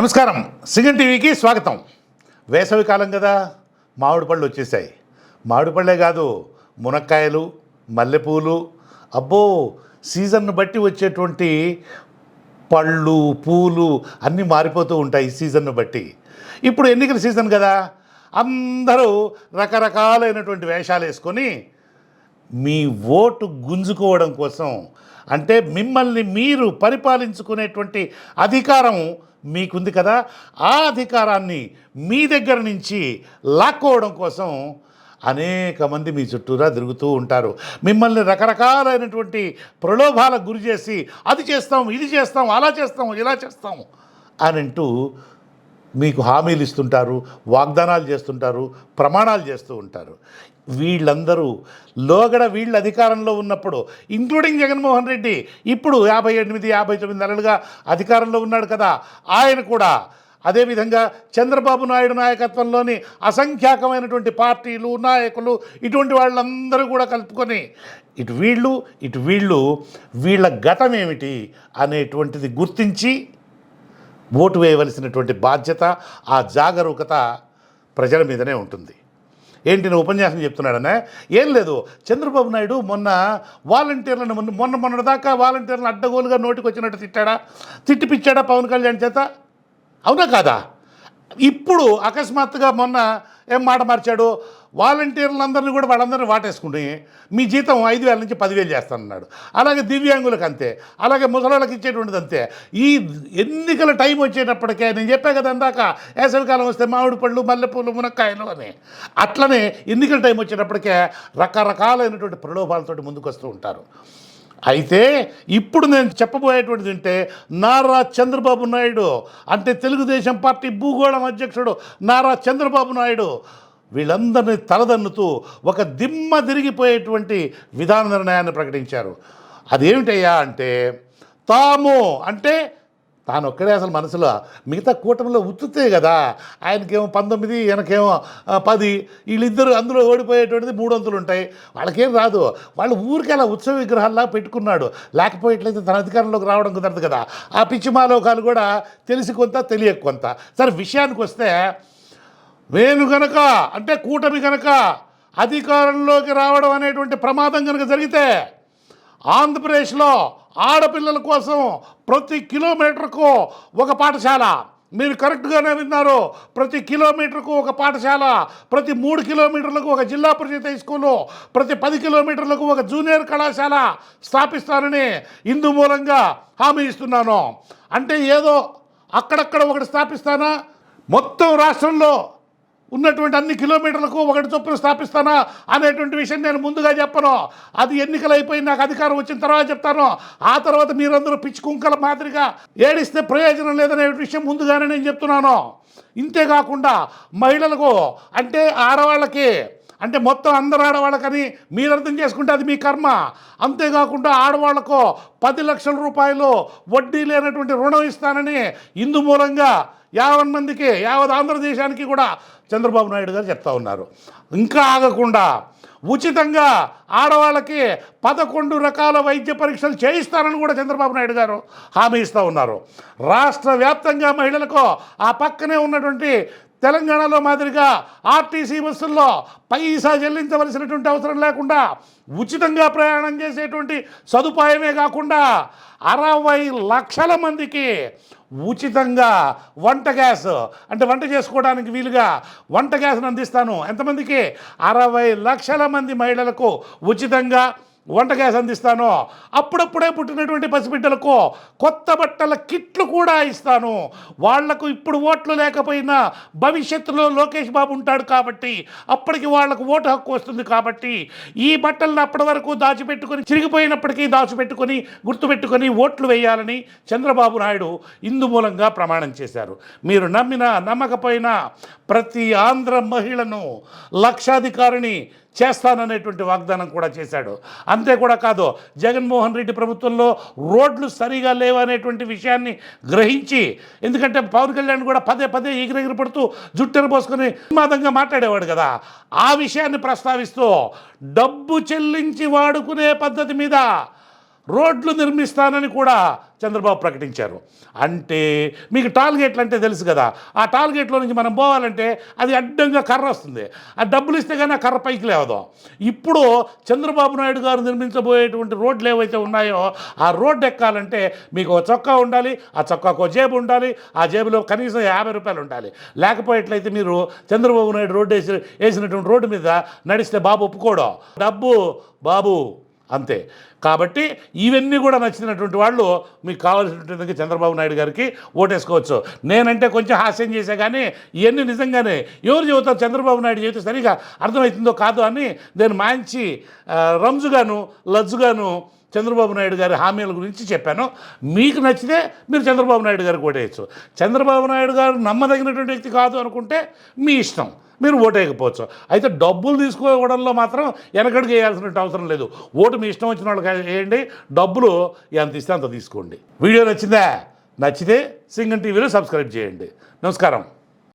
నమస్కారం. సిగన్ టీవీకి స్వాగతం. వేసవి కాలం కదా మామిడి పళ్ళు వచ్చేసాయి. మామిడి పళ్ళే కాదు మునక్కాయలు మల్లెపూలు. అబ్బో సీజన్ను బట్టి వచ్చేటువంటి పళ్ళు పూలు అన్నీ మారిపోతూ ఉంటాయి సీజన్ను బట్టి. ఇప్పుడు ఎన్నికల సీజన్ కదా అందరూ రకరకాలైనటువంటి వేషాలు వేసుకొని మీ ఓటు గుంజుకోవడం కోసం అంటే మిమ్మల్ని మీరు పరిపాలించుకునేటువంటి అధికారం మీకుంది కదా? ఆ అధికారాన్ని మీ దగ్గర నుంచి లాక్కోవడం కోసం అనేక మంది మీ చుట్టూరా తిరుగుతూ ఉంటారు. మిమ్మల్ని రకరకాలైనటువంటి ప్రలోభాలకు గురి చేసి అది చేస్తాం ఇది చేస్తాం అలా చేస్తాం ఇలా చేస్తాం అని అంటూ మీకు హామీలు ఇస్తుంటారు వాగ్దానాలు చేస్తుంటారు ప్రమాణాలు చేస్తూ ఉంటారు. వీళ్ళందరూ లోగడ వీళ్ళ అధికారంలో ఉన్నప్పుడు ఇంక్లూడింగ్ జగన్మోహన్ రెడ్డి ఇప్పుడు యాభై ఎనిమిది యాభై తొమ్మిది నెలలుగా అధికారంలో ఉన్నాడు కదా ఆయన కూడా అదేవిధంగా చంద్రబాబు నాయుడు నాయకత్వంలోని అసంఖ్యాకమైనటువంటి పార్టీలు నాయకులు ఇటువంటి వాళ్ళందరూ కూడా కలుపుకొని ఇటు వీళ్ళు ఇటు వీళ్ళు వీళ్ళ గతం ఏమిటి అనేటువంటిది గుర్తించి ఓటు వేయవలసినటువంటి బాధ్యత ఆ జాగరూకత ప్రజల మీదనే ఉంటుంది. ఏంటి నేను ఉపన్యాసం చెప్తున్నాడనే? ఏం లేదు. చంద్రబాబు నాయుడు మొన్న వాలంటీర్లను మొన్న మొన్న మొన్నటిదాకా వాలంటీర్లను అడ్డగోలుగా నోటికి వచ్చినట్టు తిట్టాడా? తిట్టిపిచ్చాడా పవన్ కళ్యాణ్ చేత? అవునా కాదా? ఇప్పుడు అకస్మాత్తుగా మొన్న ఏం మాట మార్చాడు? వాలంటీర్లందరినీ కూడా వాళ్ళందరినీ వాటేసుకుని మీ జీతం ఐదు వేల నుంచి పదివేలు చేస్తానన్నాడు. అలాగే దివ్యాంగులకు అంతే. అలాగే ముసలాళ్ళకి ఇచ్చేటువంటిది అంతే. ఈ ఎన్నికల టైం వచ్చేటప్పటికే నేను చెప్పా కదా అందాక వేసవికాలం వస్తే మామిడి పళ్ళు మల్లెపూలు మునక్కాయలు అని. అట్లనే ఎన్నికల టైం వచ్చేటప్పటికే రకరకాలైనటువంటి ప్రలోభాలతోటి ముందుకు వస్తూ ఉంటారు. అయితే ఇప్పుడు నేను చెప్పబోయేటువంటిది అంటే నారా చంద్రబాబు నాయుడు అంటే తెలుగుదేశం పార్టీ భూగోళం అధ్యక్షుడు నారా చంద్రబాబు నాయుడు వీళ్ళందరినీ తలదన్నుతూ ఒక దిమ్మ తిరిగిపోయేటువంటి విధాన నిర్ణయాన్ని ప్రకటించారు. అదేమిటయ్యా అంటే తాము అంటే తాను ఒక్కడే అసలు మనసులో. మిగతా కూటమిలో ఉత్తుతే కదా ఆయనకేమో పంతొమ్మిది ఈయనకేమో పది వీళ్ళిద్దరు అందులో ఓడిపోయేటువంటిది మూడు వంతులు ఉంటాయి. వాళ్ళకేం రాదు. వాళ్ళు ఊరికి అలా ఉత్సవ విగ్రహాల్లా పెట్టుకున్నాడు. లేకపోయేట్లయితే తన అధికారంలోకి రావడం కుదరదు కదా. ఆ పిచ్చి మాలోకాలు కూడా తెలిసి కొంత తెలియక కొంత. సరే విషయానికి వస్తే నేను గనక అంటే కూటమి గనక అధికారంలోకి రావడం అనేటువంటి ప్రమాదం కనుక జరిగితే ఆంధ్రప్రదేశ్లో ఆడపిల్లల కోసం ప్రతి కిలోమీటర్కు ఒక పాఠశాల. మీరు కరెక్ట్గానే విన్నారు. ప్రతి కిలోమీటర్కు ఒక పాఠశాల ప్రతి మూడు కిలోమీటర్లకు ఒక జిల్లా పరిషత్ హై స్కూలు ప్రతి పది కిలోమీటర్లకు ఒక జూనియర్ కళాశాల స్థాపిస్తానని ఇందు మూలంగా హామీ ఇస్తున్నాను. అంటే ఏదో అక్కడక్కడ ఒకటి స్థాపిస్తానా? మొత్తం రాష్ట్రంలో ఉన్నటువంటి అన్ని కిలోమీటర్లకు ఒకటి చొప్పున స్థాపిస్తానా అనేటువంటి విషయం నేను ముందుగా చెప్పను. అది ఎన్నికలు అయిపోయి నాకు అధికారం వచ్చిన తర్వాత చెప్తాను. ఆ తర్వాత మీరందరూ పిచ్చి కుంకల మాదిరిగా ఏడిస్తే ప్రయోజనం లేదనే విషయం ముందుగానే నేను చెప్తున్నాను. ఇంతేకాకుండా మహిళలకు అంటే ఆడవాళ్ళకి అంటే మొత్తం అందరు ఆడవాళ్ళకని మీరు అర్థం చేసుకుంటే అది మీ కర్మ. అంతేకాకుండా ఆడవాళ్ళకు పది లక్షల రూపాయలు వడ్డీ లేనటువంటి రుణం ఇస్తానని ఇందు మూలంగా యావన్ మందికి యావత్ ఆంధ్రదేశానికి కూడా చంద్రబాబు నాయుడు గారు చెప్తా ఉన్నారు. ఇంకా ఆగకుండా ఉచితంగా ఆడవాళ్ళకి పదకొండు రకాల వైద్య పరీక్షలు చేయిస్తారని కూడా చంద్రబాబు నాయుడు గారు హామీ ఇస్తూ ఉన్నారు. రాష్ట్ర వ్యాప్తంగా మహిళలకు ఆ పక్కనే ఉన్నటువంటి తెలంగాణలో మాదిరిగా ఆర్టీసీ బస్సుల్లో పైసా చెల్లించవలసినటువంటి అవసరం లేకుండా ఉచితంగా ప్రయాణం చేసేటువంటి సదుపాయమే కాకుండా అరవై లక్షల మందికి ఉచితంగా వంట గ్యాస్ అంటే వంట చేసుకోవడానికి వీలుగా వంట గ్యాస్ను అందిస్తాను. ఎంతమందికి? అరవై లక్షల మంది మహిళలకు ఉచితంగా వంట గ్యాస్ అందిస్తాను అప్పుడప్పుడే పుట్టినటువంటి పసిబిడ్డలకు కొత్త బట్టల కిట్లు కూడా ఇస్తాను. వాళ్ళకు ఇప్పుడు ఓట్లు లేకపోయినా భవిష్యత్తులో లోకేష్ బాబు ఉంటాడు కాబట్టి అప్పటికి వాళ్ళకు ఓటు హక్కు వస్తుంది కాబట్టి ఈ బట్టలను అప్పటి వరకు దాచిపెట్టుకొని చిరిగిపోయినప్పటికీ దాచిపెట్టుకొని గుర్తుపెట్టుకొని ఓట్లు వేయాలని చంద్రబాబు నాయుడు ఇందు మూలంగా ప్రమాణం చేశారు. మీరు నమ్మినా నమ్మకపోయినా ప్రతి ఆంధ్ర మహిళను లక్షాధికారిని చేస్తాననేటువంటి వాగ్దానం కూడా చేశాడు. అంతే కూడా కాదు జగన్మోహన్ రెడ్డి ప్రభుత్వంలో రోడ్లు సరిగా లేవనేటువంటి విషయాన్ని గ్రహించి ఎందుకంటే పవన్ కళ్యాణ్ కూడా పదే పదే ఎగిరెగిరి పడుతూ జుట్టెను పోసుకొని ప్రమాదంగా మాట్లాడేవాడు కదా. ఆ విషయాన్ని ప్రస్తావిస్తూ డబ్బు చెల్లించి వాడుకునే పద్ధతి మీద రోడ్లు నిర్మిస్తానని కూడా చంద్రబాబు ప్రకటించారు. అంటే మీకు టాల్ గేట్లు అంటే తెలుసు కదా ఆ టాల్ గేట్లో నుంచి మనం పోవాలంటే అది అడ్డంగా కర్ర వస్తుంది. ఆ డబ్బులు ఇస్తే కానీ ఆ కర్ర పైకి లేవదాం. ఇప్పుడు చంద్రబాబు నాయుడు గారు నిర్మించబోయేటువంటి రోడ్లు ఏవైతే ఉన్నాయో ఆ రోడ్డు ఎక్కాలంటే మీకు ఒక చొక్కా ఉండాలి ఆ చొక్కాకు జేబు ఉండాలి ఆ జేబులో కనీసం యాభై రూపాయలు ఉండాలి. లేకపోయేట్లయితే మీరు చంద్రబాబు నాయుడు రోడ్డు వేసి వేసినటువంటి రోడ్డు మీద నడిస్తే బాబు ఒప్పుకోవడం డబ్బు బాబు అంతే. కాబట్టి ఇవన్నీ కూడా నచ్చినటువంటి వాళ్ళు మీకు కావాల్సినటువంటి చంద్రబాబు నాయుడు గారికి ఓటేసుకోవచ్చు. నేనంటే కొంచెం హాస్యం చేశా కానీ ఇవన్నీ నిజంగానే ఎవరు చెబుతారు చంద్రబాబు నాయుడు చెబితే సరిగా అర్థమవుతుందో కాదు అని నేను మంచి రంజుగాను లజ్జుగాను చంద్రబాబు నాయుడు గారి హామీల గురించి చెప్పాను. మీకు నచ్చితే మీరు చంద్రబాబు నాయుడు గారికి ఓటేయచ్చు. చంద్రబాబు నాయుడు గారు నమ్మదగినటువంటి వ్యక్తి కాదు అనుకుంటే మీ ఇష్టం. మీరు ఓటేయకపోవచ్చు అయితే డబ్బులు తీసుకోవడంలో మాత్రం వెనకడికి వేయాల్సిన అవసరం లేదు. ఓటు మీ ఇష్టం వచ్చిన వాళ్ళకి వేయండి. డబ్బులు ఎంత ఇస్తే అంత తీసుకోండి. వీడియో నచ్చిందా? నచ్చితే సింగన్ టీవీలో సబ్స్క్రైబ్ చేయండి. నమస్కారం.